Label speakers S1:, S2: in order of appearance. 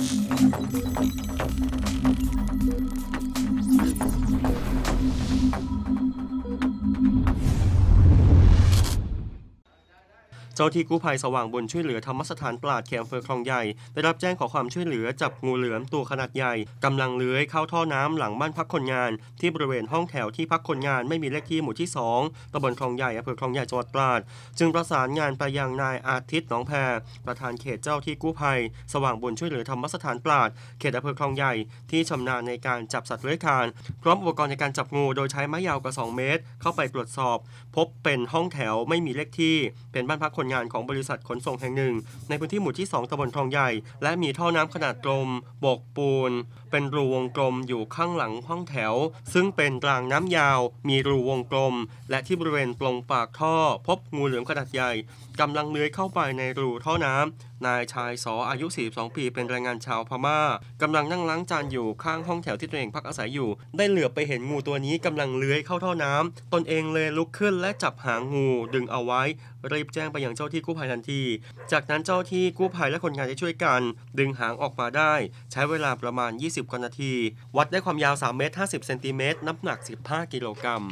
S1: Thank you. จ้าที่กู้ภัยสว่างบุญช่วยเหลือธรรมสถานปราดเขตอำเภอคลองใหญ่ ได้รับแจ้งขอความช่วยเหลือจับงูเหลือมตัวขนาดใหญ่กำลังเลื้อยเข้าท่อน้ำหลังบ้านพักคนงาน ที่บริเวณห้องแถวที่พักคนงานไม่มีเลขที่หมู่ที่ 2ตำบลคลองใหญ่อำเภอคลองใหญ่จังหวัดตราด จึงประสานงานไปยังนายอาทิตย์หนองแพรประธานเขตเจ้าที่กู้ภัย สว่างบุญช่วยเหลือธรรมสถานปราดเขตอำเภอคลองใหญ่ที่ชำนาญในการจับสัตว์เลื้อยคลานพร้อมอุปกรณ์ในการจับงูโดยใช้ไม้ยาวกว่า 2 เมตร เข้าไปตรวจสอบ พบเป็นห้องแถวไม่มีเลขที่เป็นบ้านพักคนงานของบริษัทขนส่งแห่งหนึ่ง ในพื้นที่หมู่ที่ 2ตำบลคลองใหญ่ และมีท่อน้ำขนาดกลม บกปูน เป็นรูวงกลมอยู่ข้างหลังห้องแถว ซึ่งเป็นรางน้ำยาว มีรูวงกลม และที่บริเวณปลงปากท่อ พบงูเหลือมขนาดใหญ่กำลังเลื้อยเข้าไปในรูท่อน้ำ นายชายสออายุ 42 ปีเป็นแรงงานชาวพม่ากำลังนั่งล้างจานอยู่ข้างห้องแถวที่ตัวเองพักอาศัยอยู่ ได้เหลือบไปเห็นงูตัวนี้กำลังเลื้อยเข้าท่อน้ำตนเองเลยลุกขึ้นและจับหางงูดึงเอาไว้ รีบแจ้งไปยังเจ้าที่กู้ภัยทันที จากนั้นเจ้าที่กู้ภัยและคนงานได้ช่วยกัน ดึงหางออกมาได้ ใช้เวลาประมาณ 20 กว่านาที วัดได้ความยาว 3 เมตร 50 เซนติเมตรน้ำหนัก 15 กิโลกรัม